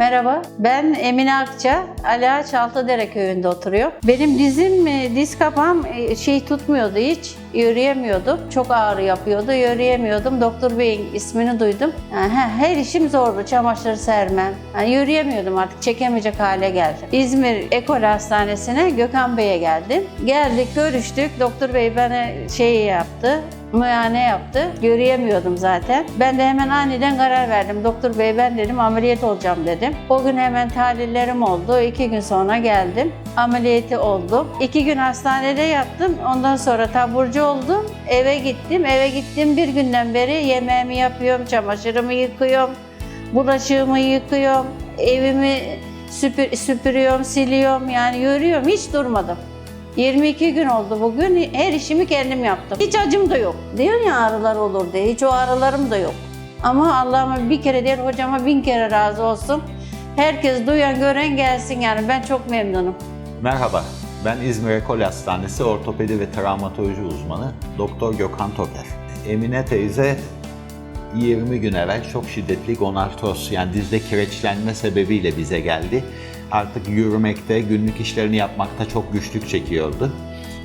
Merhaba, ben Emine Akça, Ali Ağaç Altıdere köyünde oturuyor. Benim dizim, e, diz kapağım e, şey tutmuyordu hiç, yürüyemiyordum. Çok ağrı yapıyordu, yürüyemiyordum. Doktor Bey'in ismini duydum. Her işim zordu, çamaşır sermem. Yürüyemiyordum artık, çekemeyecek hale geldim. İzmir Ekol Hastanesi'ne Gökhan Bey'e geldim. Geldik, görüştük. Doktor Bey bana şey yaptı, muayene yaptı. Yürüyemiyordum zaten. Ben de hemen aniden karar verdim. Doktor bey ben dedim ameliyat olacağım dedim. O gün hemen tahlillerim oldu. İki gün sonra geldim. Ameliyatı oldum. İki gün hastanede yattım. Ondan sonra taburcu oldum. Eve gittim. Eve gittim bir günden beri yemeğimi yapıyorum, çamaşırımı yıkıyorum, bulaşığımı yıkıyorum, evimi süpür, süpürüyorum, siliyorum. Yani yürüyorum. Hiç durmadım. 22 gün oldu bugün. Her işimi kendim yaptım. Hiç acım da yok. Diyor ya ağrılar olur diye. Hiç o ağrılarım da yok. Ama Allah'ıma bir kere değil hocama bin kere razı olsun. Herkes duyan gören gelsin yani ben çok memnunum. Merhaba, ben İzmir Ekol Hastanesi ortopedi ve travmatoloji uzmanı Doktor Gökhan Toker. Emine teyze 20 gün evvel çok şiddetli gonartroz yani dizde kireçlenme sebebiyle bize geldi. Artık yürümekte, günlük işlerini yapmakta çok güçlük çekiyordu.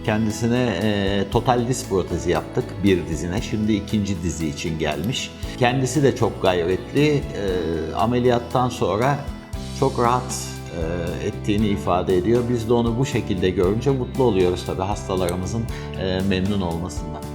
Kendisine e, total diz protezi yaptık bir dizine. Şimdi ikinci dizi için gelmiş. Kendisi de çok gayretli. E, ameliyattan sonra çok rahat e, ettiğini ifade ediyor. Biz de onu bu şekilde görünce mutlu oluyoruz tabii hastalarımızın e, memnun olmasından.